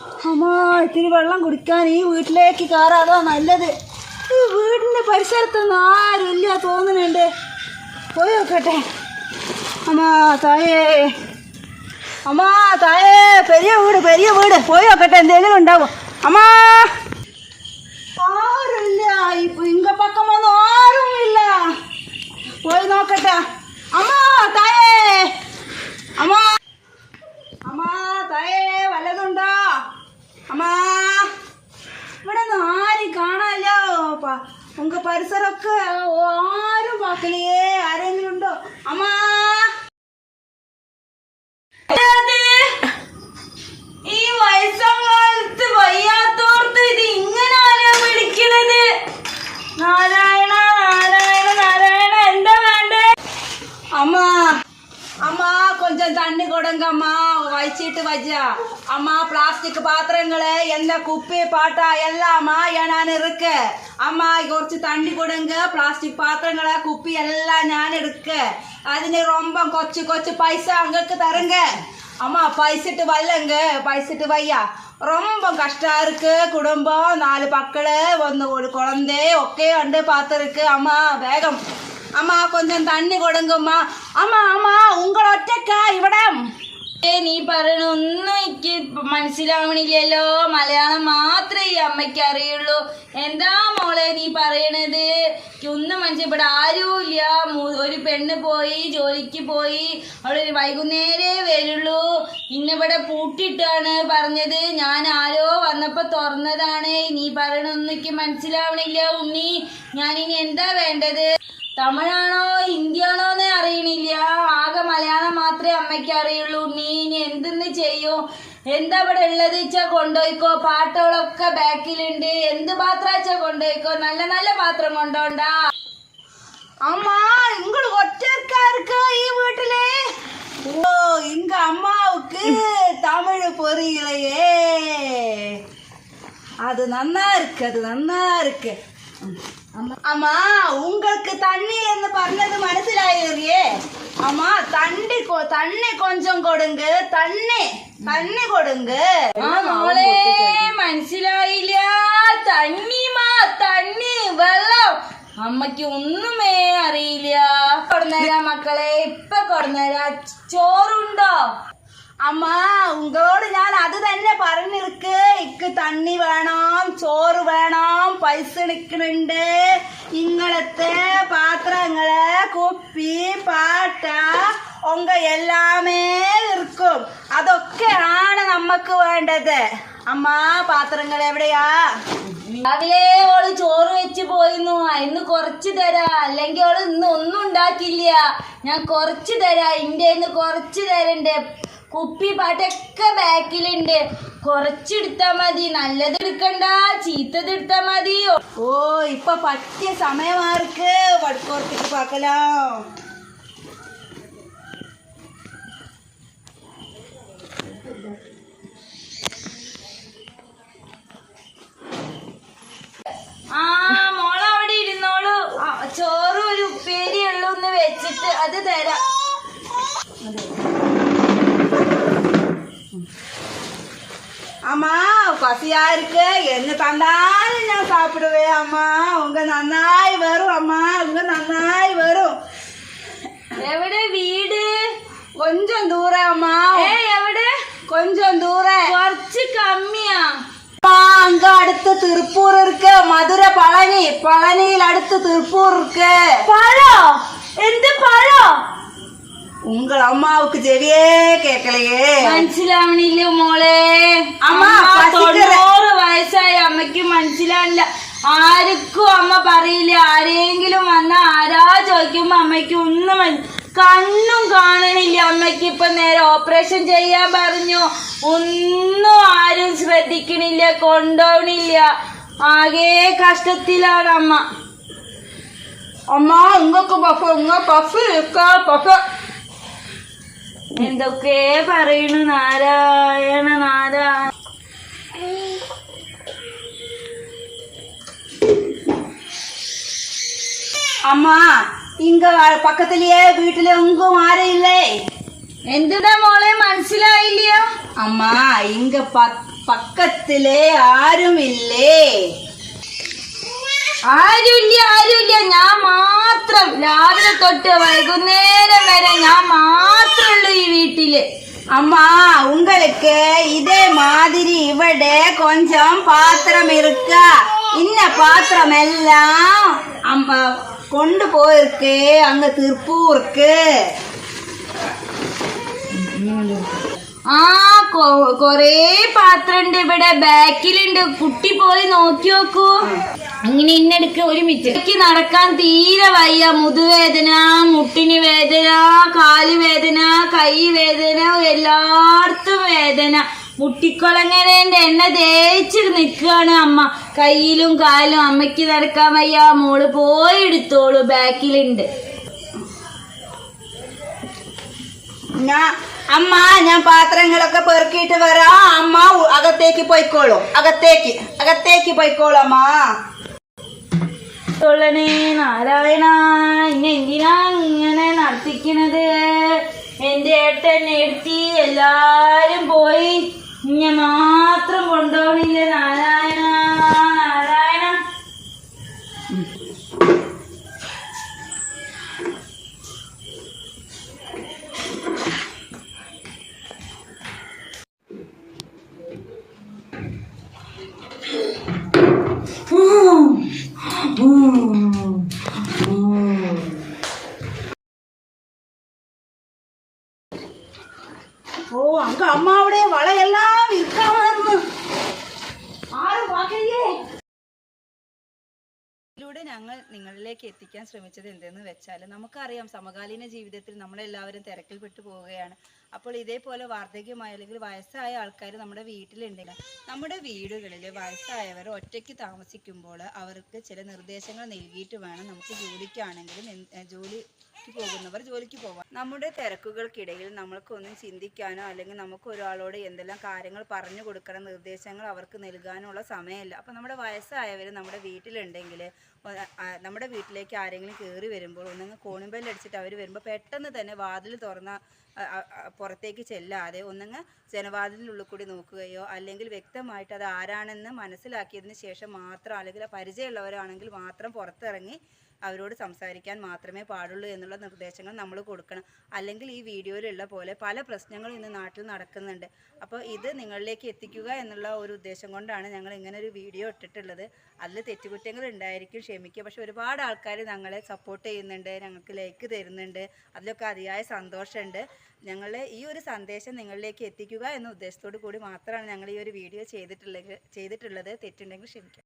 അമ്മാ ഇത്തിരി വെള്ളം കുടിക്കാൻ ഈ വീട്ടിലേക്ക് കയറാതാ നല്ലത്. ഈ വീടിന്റെ പരിസരത്തൊന്നും ആരുമില്ല തോന്നുന്നുണ്ട്. പോയി നോക്കട്ടെ. അമ്മാ തായേ. അമ്മാ തായേ പെരിയ വീട് പെരിയ വീട്. പോയി നോക്കട്ടെ എന്തെങ്കിലും ഉണ്ടാവും? അമ്മാ! ആരുമില്ല. ഇപ്പൊ ഇങ്ക പക്കമൊന്നും ആരുമില്ല. പോയി നോക്കട്ടെ. അമ്മാ തായേ അമ്മാ അമ്മാ തായേ വല്ലതുണ്ടോ അമ്മാ ഇവിടെ ഒന്നും ആരും കാണാല്ലോ ഉങ്ക പരിസരമൊക്കെ ആരും പാക്കലേ ആരെങ്കിലും ഉണ്ടോ? അമ്മാ கொஞ்சம் தண்ணி கொடுங்கம்மா வச்சிட்டு வச்சா அம்மா பிளாஸ்டிக் பாத்திரங்களை எந்த குப்பி பாட்டா எல்லாமா நான் இருக்க? அம்மா குறைச்சு தண்ணி கொடுங்க. பிளாஸ்டிக் பாத்திரங்களை குப்பி எல்லாம் ഞാൻ എടുക്ക അതിന് ரொம்ப കൊച്ചു കൊച്ചു പൈസ അങ്ങക്ക് തരുങ്ക அம்மா பைசிட்டு வரலங்க பைசிட்டு வையா. ரொம்ப கஷ்டம் இருக்கு. குடும்பம் நாலு பக்கள் ஒன்று ஒரு குழந்தை ஒக்கே வந்து பார்த்துருக்கு அம்மா வேகம். അമ്മാ கொஞ்சம் தண்ணி கொடுங்கம்மா അമ്മ അമ്മ ഉങ്ങളൊറ്റക്കാ ഇവിടെ. നീ പറയണൊന്നും എനിക്ക് മനസ്സിലാവണില്ലല്ലോ. മലയാളം മാത്രമേ ഈ അമ്മയ്ക്ക് അറിയുള്ളൂ. എന്താ മോളെ നീ പറയണത്? ഒന്നും മനസ്സിൽ ഇവിടെ ആരുമില്ല. ഒരു പെണ്ണ് പോയി ജോലിക്ക് പോയി. അവൾ വൈകുന്നേരേ വരുള്ളൂ. ഇന്നിവിടെ പൂട്ടിട്ടാണ് പറഞ്ഞത്. ഞാൻ ആരോ വന്നപ്പോൾ തുറന്നതാണ്. നീ പറയണൊന്നും എനിക്ക് മനസ്സിലാവണില്ല ഉണ്ണി. ഞാനിനി എന്താ വേണ്ടത്? തമിഴാണോ ഹിന്ദിയാണോ എന്ന് അറിയണില്ല. ആകെ മലയാളം മാത്രമേ അമ്മയ്ക്ക് അറിയുള്ളൂ. നീ ഇനി എന്തെന്ന് ചെയ്യൂ? എന്താ ഇവിടെ ഉള്ളത്? വെച്ചാ കൊണ്ടുപോയിക്കോ. പാട്ടുകളൊക്കെ ബാക്കിലുണ്ട്. എന്ത് പാത്രാച്ചാ കൊണ്ടുപോയിക്കോ? നല്ല നല്ല പാത്രം കൊണ്ടോണ്ടാ. അമ്മ ഇങ്ങൾ ഒറ്റക്കാർക്ക് ഈ വീട്ടിലെ? ഓ ഇങ്ക അമ്മാവുക്ക് തമിഴ് പൊറിയിലേ അത് നന്നാ അത് നന്നാ அம்மா உங்களுக்கு தண்ணி என்று பண்ணது மனசிலாயிருக்கியே அம்மா തന്നെ தண்ணி கொஞ்சம் கொடுங்க தண்ணி தண்ணி കൊടുങ്ക. മോളെ മനസ്സിലായില്ല. തണ്ണിമാ തണ്ണി വെള്ളം. അമ്മയ്ക്ക് ഒന്നുമേ അറിയില്ല. കൊടുന്നേരാ മക്കളെ ഇപ്പൊ കൊടുന്നേരാ. ചോറുണ്ടോ? അമ്മ ഉങ്ങളോട് ഞാൻ അത് തന്നെ പറഞ്ഞിരിക്ക്. ഇക്ക് തണ്ണി വേണം ചോറ് വേണം പൈസ നിൽക്കുന്നുണ്ട്. ഇങ്ങളത്തെ പാത്രങ്ങൾ കുപ്പി പാട്ട ഒങ്ക എല്ലാമേ ഇരിക്കും അതൊക്കെയാണ് നമുക്ക് വേണ്ടത്. അമ്മ പാത്രങ്ങൾ എവിടെയാ? രാവിലെ ഓൾ ചോറ് വെച്ച് പോയിരുന്നു ഇന്ന് കുറച്ച് തരാ. അല്ലെങ്കിൽ ഓൾ ഇന്ന് ഒന്നും ഉണ്ടാക്കില്ല ഞാൻ കുറച്ച് തരാ. ഇന്റെ ഇന്ന് കുറച്ച് തരണ്ട്. കുപ്പി പാട്ടൊക്കെ ബാക്കിലുണ്ട്. കുറച്ചെടുത്താ മതി. നല്ലത് എടുക്കണ്ട ചീത്തത് മതി ഓ ഇപ്പൊ പറ്റിയ സമയമാർക്ക് വടക്കോർത്തിട്ട് പാക്കലാം. பசியா இருக்கு? என்ன தந்தாலும் நான் சாப்பிடுவேன் அம்மா. உங்க நன்னாய் வரும் அம்மா. உங்க நன்னாய் வரும். எவிட வீடு? கொஞ்சம் தூரம் அம்மா. எவிட கொஞ்சம் தூரம். குறைச்சு கம்மியா அங்க அடுத்து திருப்பூர் இருக்கு. மதுரை பழனி. பழனியில் அடுத்து திருப்பூர் இருக்கு. பழம் எந்த பழம் உங்கள் அம்மாவுக்கு செவியே கேட்கலையே മനസ്സിലാവണില്ല മോളെ അമ്മ, അമ്മ പസിക്കര. തൊണ്ണൂറ് വയസ്സായി അമ്മയ്ക്ക് മനസ്സിലാവില്ല ആർക്കും അമ്മ പറയില്ല ആരെങ്കിലും വന്ന ആരാ ചോദിക്കുമ്പോ അമ്മയ്ക്ക് ഒന്നും മന- കണ്ണും കാണണില്ല അമ്മയ്ക്ക് ഇപ്പൊ നേരെ ഓപ്പറേഷൻ ചെയ്യാൻ പറഞ്ഞു ഒന്നും ആരും ശ്രദ്ധിക്കണില്ല കൊണ്ടുപോകണില്ല ആകെ കഷ്ടത്തിലാണ് അമ്മ அம்மா உங்களுக்கு பஸ் உங்க பஸ் இருக்கா பஸ் എന്തൊക്കെ പറയണു? നാരായണ നാരായണ அம்மா இங்க பக்கத்திலேயே வீட்டுல உங்கும் ஆரும் இல்லை എന്തുടാ മോളെ? മനസ്സിലായില്ലയോ അമ്മ ഇങ്ക പക്കത്തിലെ ആരുമില്ലേ? ആരുമില്ല ആരുമില്ല. ഞാൻ മാ മാത്രം രാവിലെ തൊട്ട് വൈകുന്നേരം വരെ ഞാൻ മാത്രമുള്ളൂ ഈ വീട്ടില് அம்மா உங்களுக்கு இதே மாதிரி இவட கொஞ்சம் பாத்திரம் இருக்கா இன்ன பாத்திரம் எல்லாம் அம்மா கொண்டு போயிருக்கு அங்க திருப்பூருக்கு ആ കൊറേ പാത്രണ്ട് ഇവിടെ ബാക്കിലുണ്ട്. കുട്ടി പോയി നോക്കി നോക്കൂ. അങ്ങനെ ഇന്നെടുക്ക് ഒരു മിനിറ്റ് നടക്കാൻ തീരെ വയ്യ. മുതുവേദന മുട്ടിന് വേദന കാൽ വേദന കൈ വേദന എല്ലായിടത്തും വേദന. മുട്ടിക്കുളങ്ങരേന്റെ എണ്ണ തേച്ച് നിൽക്കുകയാണ് അമ്മ. കയ്യിലും കാലും അമ്മയ്ക്ക് നടക്കാൻ വയ്യ. മോൾ പോയി എടുത്തോളൂ ബാക്കിലുണ്ട്. ഞാൻ അമ്മ ഞാൻ പാത്രങ്ങളൊക്കെ പെറുക്കിയിട്ട് വരാ. അമ്മ അകത്തേക്ക് പോയിക്കോളൂ. അകത്തേക്ക് അകത്തേക്ക് പോയിക്കോളൂ അമ്മ. തൊള്ളണേ നാരായണ ഇന്നെ എന്തിനാ ഇങ്ങനെ നടത്തിക്കണത്? എന്റെ ഏട്ടൻ എടുത്തി എല്ലാരും പോയി. ഇന്നെ മാത്രം കൊണ്ടുപോകണില്ല നാരായണ നാരായണ? ഓ അങ്ക അമ്മാവിടെ വളയെല്ലാം വിൽക്കാമായിരുന്നു ആരും ഇതിലൂടെ ഞങ്ങൾ നിങ്ങളിലേക്ക് എത്തിക്കാൻ ശ്രമിച്ചത് എന്തെന്ന് വെച്ചാൽ നമുക്കറിയാം സമകാലീന ജീവിതത്തിൽ നമ്മളെല്ലാവരും തിരക്കിൽപ്പെട്ടു പോവുകയാണ്. അപ്പോൾ ഇതേപോലെ വാർദ്ധക്യമായ അല്ലെങ്കിൽ വയസ്സായ ആൾക്കാർ നമ്മുടെ വീട്ടിലുണ്ടെങ്കിൽ നമ്മുടെ വീടുകളിൽ വയസ്സായവർ ഒറ്റയ്ക്ക് താമസിക്കുമ്പോൾ അവർക്ക് ചില നിർദ്ദേശങ്ങൾ നൽകിയിട്ട് വേണം നമുക്ക് ജോലിക്കാണെങ്കിലും ജോലി ജോലിക്ക് പോകുന്നവർ ജോലിക്ക് പോവാം നമ്മുടെ തിരക്കുകൾക്കിടയിൽ നമ്മൾക്കൊന്നും ചിന്തിക്കാനോ അല്ലെങ്കിൽ നമുക്ക് ഒരാളോട് എന്തെല്ലാം കാര്യങ്ങൾ പറഞ്ഞു കൊടുക്കണം നിർദ്ദേശങ്ങൾ അവർക്ക് നൽകാനുള്ള സമയമില്ല. അപ്പം നമ്മുടെ വയസ്സായവർ നമ്മുടെ വീട്ടിലുണ്ടെങ്കിൽ നമ്മുടെ വീട്ടിലേക്ക് ആരെങ്കിലും കയറി വരുമ്പോൾ ഒന്നെങ്കിൽ കോണിമ്പല്ലടിച്ചിട്ട് അവർ വരുമ്പോൾ പെട്ടെന്ന് തന്നെ വാതിൽ തുറന്ന പുറത്തേക്ക് ചെല്ലാതെ ഒന്നുങ്ങ് ജനവാതിലിനുള്ളിൽ കൂടി നോക്കുകയോ അല്ലെങ്കിൽ വ്യക്തമായിട്ട് അത് ആരാണെന്ന് മനസ്സിലാക്കിയതിന് ശേഷം മാത്രം അല്ലെങ്കിൽ പരിചയമുള്ളവരാണെങ്കിൽ മാത്രം പുറത്തിറങ്ങി അവരോട് സംസാരിക്കാൻ മാത്രമേ പാടുള്ളൂ എന്നുള്ള നിർദ്ദേശങ്ങൾ നമ്മൾ കൊടുക്കണം. അല്ലെങ്കിൽ ഈ വീഡിയോയിലുള്ള പോലെ പല പ്രശ്നങ്ങളും ഇന്ന് നാട്ടിൽ നടക്കുന്നുണ്ട്. അപ്പോൾ ഇത് നിങ്ങളിലേക്ക് എത്തിക്കുക എന്നുള്ള ഒരു ഉദ്ദേശം കൊണ്ടാണ് ഞങ്ങൾ ഇങ്ങനെ ഒരു വീഡിയോ ഇട്ടിട്ടുള്ളത്. അതിൽ തെറ്റുകുറ്റങ്ങൾ ഉണ്ടായിരിക്കും ക്ഷമിക്കുക പക്ഷെ ഒരുപാട് ആൾക്കാർ ഞങ്ങളെ സപ്പോർട്ട് ചെയ്യുന്നുണ്ട് ഞങ്ങൾക്ക് ലൈക്ക് തരുന്നുണ്ട്. അതിലൊക്കെ അതിയായ സന്തോഷമുണ്ട്. ഞങ്ങളെ ഈ ഒരു സന്ദേശം നിങ്ങളിലേക്ക് എത്തിക്കുക എന്ന ഉദ്ദേശത്തോടു കൂടി മാത്രമാണ് ഞങ്ങൾ ഈ ഒരു വീഡിയോ ചെയ്തിട്ടുള്ളത് ചെയ്തിട്ടുള്ളത്. തെറ്റുണ്ടെങ്കിൽ ക്ഷമിക്കുക